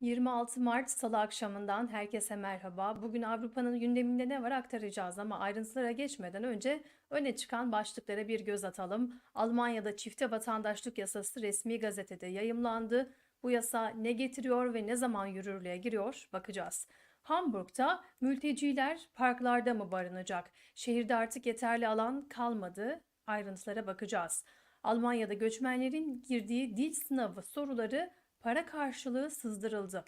26 Mart Salı akşamından herkese merhaba. Bugün Avrupa'nın gündeminde ne var aktaracağız ama ayrıntılara geçmeden önce öne çıkan başlıklara bir göz atalım. Almanya'da çifte vatandaşlık yasası resmi gazetede yayımlandı. Bu yasa ne getiriyor ve ne zaman yürürlüğe giriyor bakacağız. Hamburg'da mülteciler parklarda mı barınacak? Şehirde artık yeterli alan kalmadı. Ayrıntılara bakacağız. Almanya'da göçmenlerin girdiği dil sınavı soruları para karşılığı sızdırıldı.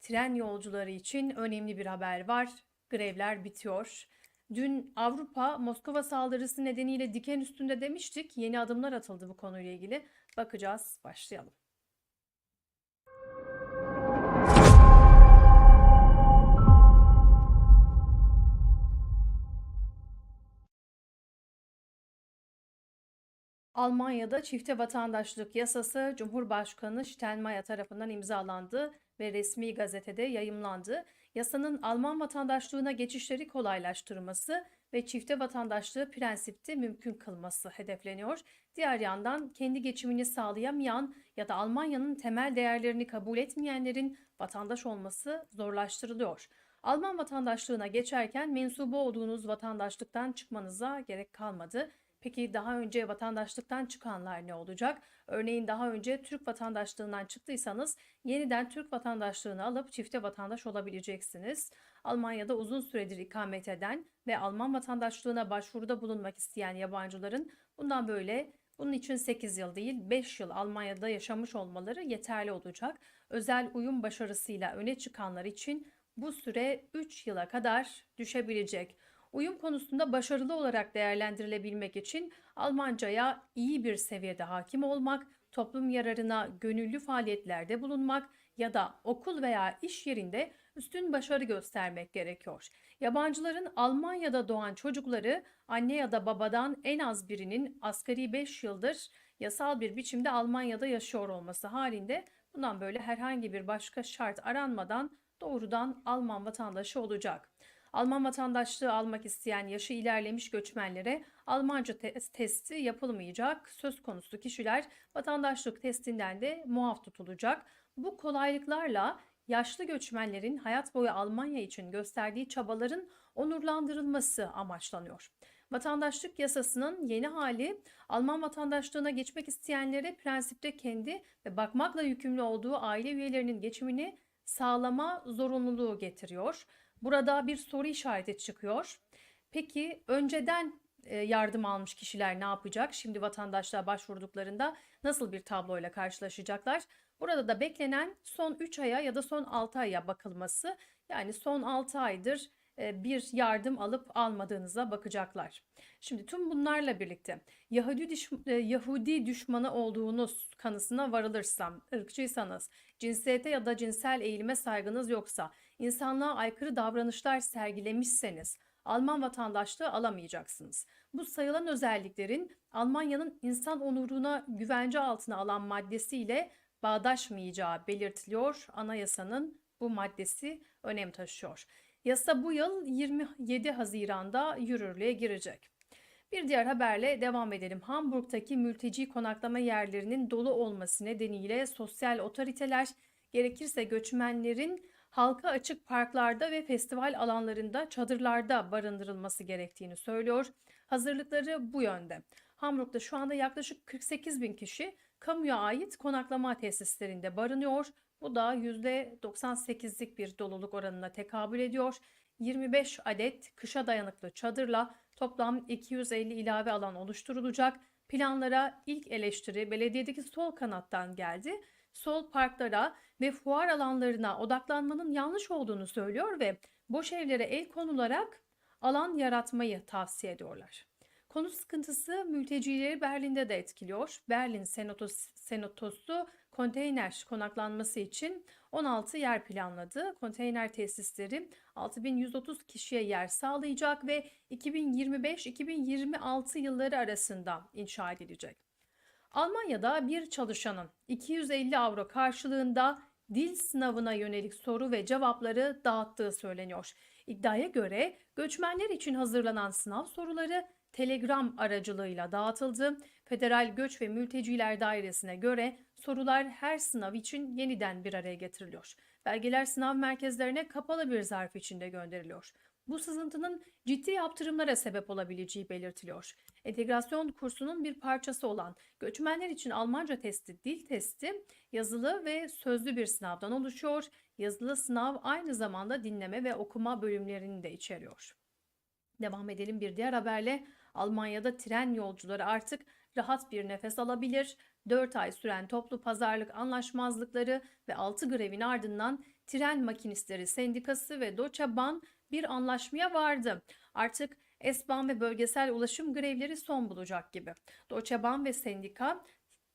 Tren yolcuları için önemli bir haber var. Grevler bitiyor. Dün Avrupa Moskova saldırısı nedeniyle diken üstünde demiştik. Yeni adımlar atıldı bu konuyla ilgili. Bakacağız. Başlayalım. Almanya'da çifte vatandaşlık yasası Cumhurbaşkanı Steinmeier tarafından imzalandı ve resmi gazetede yayımlandı. Yasanın Alman vatandaşlığına geçişleri kolaylaştırması ve çifte vatandaşlığı prensipte mümkün kılması hedefleniyor. Diğer yandan kendi geçimini sağlayamayan ya da Almanya'nın temel değerlerini kabul etmeyenlerin vatandaş olması zorlaştırılıyor. Alman vatandaşlığına geçerken mensubu olduğunuz vatandaşlıktan çıkmanıza gerek kalmadı. Peki daha önce vatandaşlıktan çıkanlar ne olacak? Örneğin daha önce Türk vatandaşlığından çıktıysanız yeniden Türk vatandaşlığını alıp çifte vatandaş olabileceksiniz. Almanya'da uzun süredir ikamet eden ve Alman vatandaşlığına başvuruda bulunmak isteyen yabancıların bundan böyle bunun için 8 yıl değil 5 yıl Almanya'da yaşamış olmaları yeterli olacak. Özel uyum başarısıyla öne çıkanlar için bu süre 3 yıla kadar düşebilecek. Uyum konusunda başarılı olarak değerlendirilebilmek için Almancaya iyi bir seviyede hakim olmak, toplum yararına gönüllü faaliyetlerde bulunmak ya da okul veya iş yerinde üstün başarı göstermek gerekiyor. Yabancıların Almanya'da doğan çocukları anne ya da babadan en az birinin asgari 5 yıldır yasal bir biçimde Almanya'da yaşıyor olması halinde bundan böyle herhangi bir başka şart aranmadan doğrudan Alman vatandaşı olacak. Alman vatandaşlığı almak isteyen yaşı ilerlemiş göçmenlere Almanca te- testi yapılmayacak. Söz konusu kişiler vatandaşlık testinden de muaf tutulacak. Bu kolaylıklarla yaşlı göçmenlerin hayat boyu Almanya için gösterdiği çabaların onurlandırılması amaçlanıyor. Vatandaşlık yasasının yeni hali Alman vatandaşlığına geçmek isteyenlere prensipte kendi ve bakmakla yükümlü olduğu aile üyelerinin geçimini sağlama zorunluluğu getiriyor. Burada bir soru işareti çıkıyor. Peki önceden e, yardım almış kişiler ne yapacak? Şimdi vatandaşlığa başvurduklarında nasıl bir tabloyla karşılaşacaklar? Burada da beklenen son 3 aya ya da son 6 aya bakılması. Yani son 6 aydır e, bir yardım alıp almadığınıza bakacaklar. Şimdi tüm bunlarla birlikte Yahudi, e, Yahudi düşmanı olduğunuz kanısına varılırsam, ırkçıysanız, cinsiyete ya da cinsel eğilime saygınız yoksa, insanlığa aykırı davranışlar sergilemişseniz Alman vatandaşlığı alamayacaksınız. Bu sayılan özelliklerin Almanya'nın insan onuruna güvence altına alan maddesiyle bağdaşmayacağı belirtiliyor. Anayasanın bu maddesi önem taşıyor. Yasa bu yıl 27 Haziran'da yürürlüğe girecek. Bir diğer haberle devam edelim. Hamburg'daki mülteci konaklama yerlerinin dolu olması nedeniyle sosyal otoriteler gerekirse göçmenlerin halka açık parklarda ve festival alanlarında çadırlarda barındırılması gerektiğini söylüyor. Hazırlıkları bu yönde. Hamburg'da şu anda yaklaşık 48 bin kişi kamuya ait konaklama tesislerinde barınıyor. Bu da %98'lik bir doluluk oranına tekabül ediyor. 25 adet kışa dayanıklı çadırla toplam 250 ilave alan oluşturulacak. Planlara ilk eleştiri belediyedeki sol kanattan geldi. Sol parklara ve fuar alanlarına odaklanmanın yanlış olduğunu söylüyor ve boş evlere el konularak alan yaratmayı tavsiye ediyorlar. Konu sıkıntısı mültecileri Berlin'de de etkiliyor. Berlin Senatosu, Senatosu konteyner konaklanması için 16 yer planladı. Konteyner tesisleri 6130 kişiye yer sağlayacak ve 2025-2026 yılları arasında inşa edilecek. Almanya'da bir çalışanın 250 avro karşılığında dil sınavına yönelik soru ve cevapları dağıttığı söyleniyor. İddiaya göre göçmenler için hazırlanan sınav soruları Telegram aracılığıyla dağıtıldı. Federal Göç ve Mülteciler Dairesi'ne göre sorular her sınav için yeniden bir araya getiriliyor. Belgeler sınav merkezlerine kapalı bir zarf içinde gönderiliyor. Bu sızıntının ciddi yaptırımlara sebep olabileceği belirtiliyor. Entegrasyon kursunun bir parçası olan göçmenler için Almanca testi, dil testi yazılı ve sözlü bir sınavdan oluşuyor. Yazılı sınav aynı zamanda dinleme ve okuma bölümlerini de içeriyor. Devam edelim bir diğer haberle. Almanya'da tren yolcuları artık rahat bir nefes alabilir. 4 ay süren toplu pazarlık anlaşmazlıkları ve 6 grevin ardından Tren Makinistleri Sendikası ve Bahn bir anlaşmaya vardı. Artık S-Bahn ve bölgesel ulaşım grevleri son bulacak gibi. Bahn ve sendika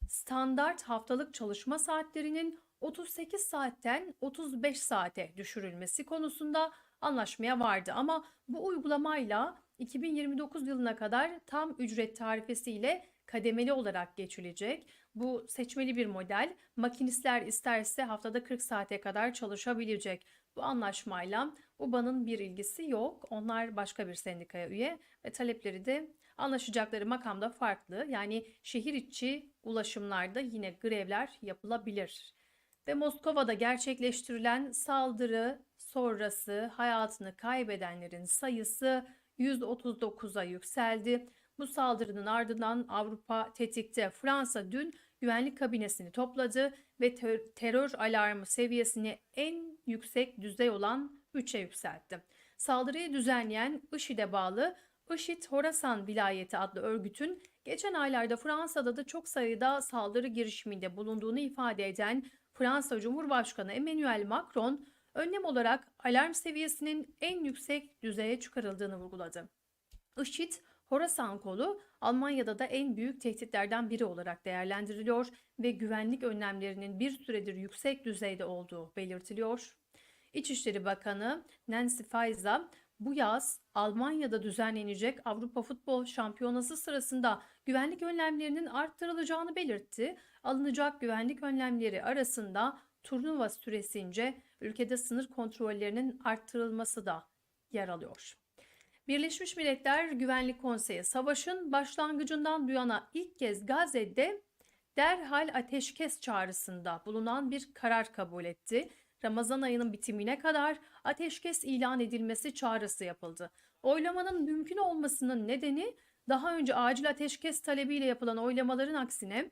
standart haftalık çalışma saatlerinin 38 saatten 35 saate düşürülmesi konusunda anlaşmaya vardı. Ama bu uygulamayla 2029 yılına kadar tam ücret tarifesiyle kademeli olarak geçilecek. Bu seçmeli bir model. Makinistler isterse haftada 40 saate kadar çalışabilecek. Bu anlaşmayla UBA'nın bir ilgisi yok. Onlar başka bir sendikaya üye ve talepleri de anlaşacakları makamda farklı. Yani şehir içi ulaşımlarda yine grevler yapılabilir. Ve Moskova'da gerçekleştirilen saldırı sonrası hayatını kaybedenlerin sayısı 139'a yükseldi. Bu saldırının ardından Avrupa tetikte. Fransa dün güvenlik kabinesini topladı ve ter- terör alarmı seviyesini en yüksek düzey olan 3'e yükseltti. Saldırıyı düzenleyen IŞİD'e bağlı IŞİD Horasan Vilayeti adlı örgütün geçen aylarda Fransa'da da çok sayıda saldırı girişiminde bulunduğunu ifade eden Fransa Cumhurbaşkanı Emmanuel Macron önlem olarak alarm seviyesinin en yüksek düzeye çıkarıldığını vurguladı. IŞİD Horasan kolu Almanya'da da en büyük tehditlerden biri olarak değerlendiriliyor ve güvenlik önlemlerinin bir süredir yüksek düzeyde olduğu belirtiliyor. İçişleri Bakanı Nancy Faeser bu yaz Almanya'da düzenlenecek Avrupa Futbol Şampiyonası sırasında güvenlik önlemlerinin arttırılacağını belirtti. Alınacak güvenlik önlemleri arasında turnuva süresince ülkede sınır kontrollerinin arttırılması da yer alıyor. Birleşmiş Milletler Güvenlik Konseyi savaşın başlangıcından bu yana ilk kez Gazze'de derhal ateşkes çağrısında bulunan bir karar kabul etti. Ramazan ayının bitimine kadar ateşkes ilan edilmesi çağrısı yapıldı. Oylamanın mümkün olmasının nedeni daha önce acil ateşkes talebiyle yapılan oylamaların aksine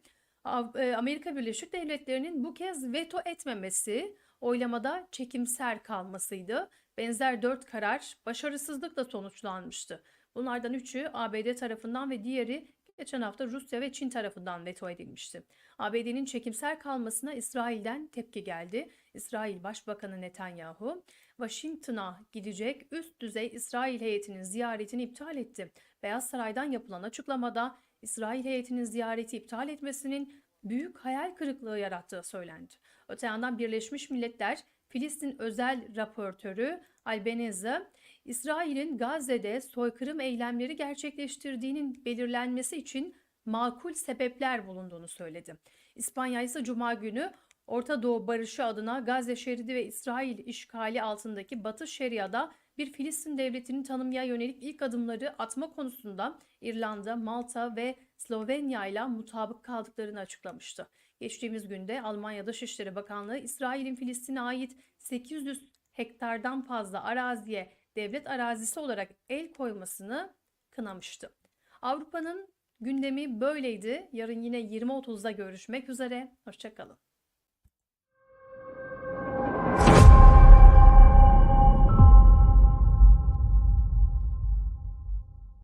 e, Amerika Birleşik Devletleri'nin bu kez veto etmemesi, oylamada çekimser kalmasıydı. Benzer dört karar başarısızlıkla sonuçlanmıştı. Bunlardan üçü ABD tarafından ve diğeri geçen hafta Rusya ve Çin tarafından veto edilmişti. ABD'nin çekimser kalmasına İsrail'den tepki geldi. İsrail Başbakanı Netanyahu, Washington'a gidecek üst düzey İsrail heyetinin ziyaretini iptal etti. Beyaz Saray'dan yapılan açıklamada İsrail heyetinin ziyareti iptal etmesinin büyük hayal kırıklığı yarattığı söylendi. Öte yandan Birleşmiş Milletler Filistin özel raportörü Albanese, İsrail'in Gazze'de soykırım eylemleri gerçekleştirdiğinin belirlenmesi için makul sebepler bulunduğunu söyledi. İspanya ise Cuma günü Orta Doğu barışı adına Gazze şeridi ve İsrail işgali altındaki Batı Şeria'da bir Filistin devletini tanımaya yönelik ilk adımları atma konusunda İrlanda, Malta ve Slovenya ile mutabık kaldıklarını açıklamıştı. Geçtiğimiz günde Almanya Dışişleri Bakanlığı İsrail'in Filistin'e ait 800 hektardan fazla araziye devlet arazisi olarak el koymasını kınamıştı. Avrupa'nın gündemi böyleydi. Yarın yine 20.30'da görüşmek üzere. Hoşçakalın.